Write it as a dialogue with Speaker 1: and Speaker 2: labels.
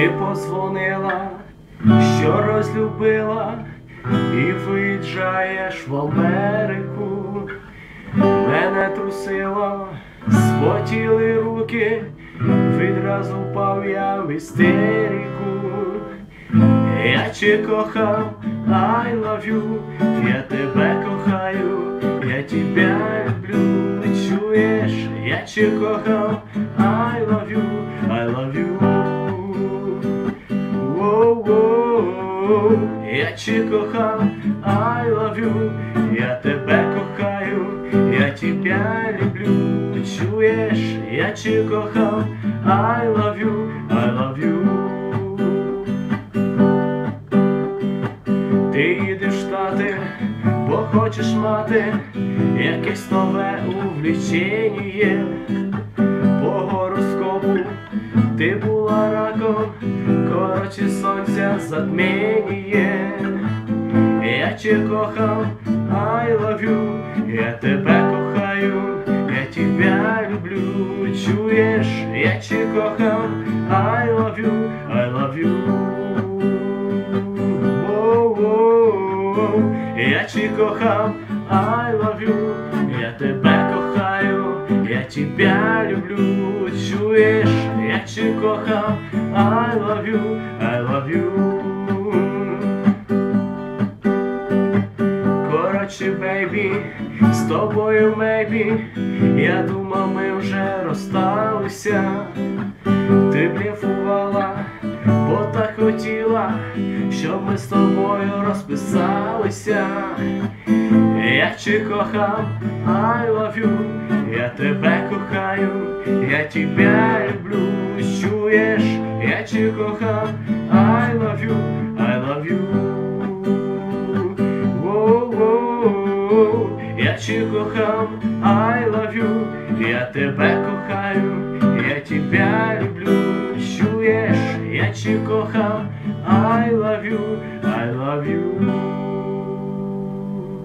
Speaker 1: Ти позвонила, що розлюбила, і виїжджаєш в Америку. Мене трусило, спотіли руки, відразу впав я в істерику. Я чи кохав, I love you, я тебе кохаю, я тебя люблю, чуєш, я чи кохав, I love you, I love you. Я чи кохав, I love you, я тебе кохаю, я тебя люблю, чуєш, я чи кохав, I love you, I love you. Ти їдеш в Штати, бо хочеш мати якесь нове увлічення. По гороскопу. Ти була раком, коротше сонця затмінює. Я чи кохав, I love you, я тебе кохаю, я тебя люблю, чуєш, я чи кохав, I love you, I love you. Воу-воу, Я чи кохав, I love you, я тебе кохаю, я тебя люблю, чуєш, я чи кохав, I love you, I love you. Коротше, бейбі, з тобою мейбі, я думав, ми вже розсталися. Ти блефувала, бо так хотіла, щоб ми з тобою розписалися. Я чи кохав, I love you, я тебе кохаю, я тебя люблю, чуєш, я чи кохав, I love you, I love you. Воу-воу, я чи I love you, я тебе кохаю, я тебя люблю, чуєш, я чи кохав, I love you, I love you.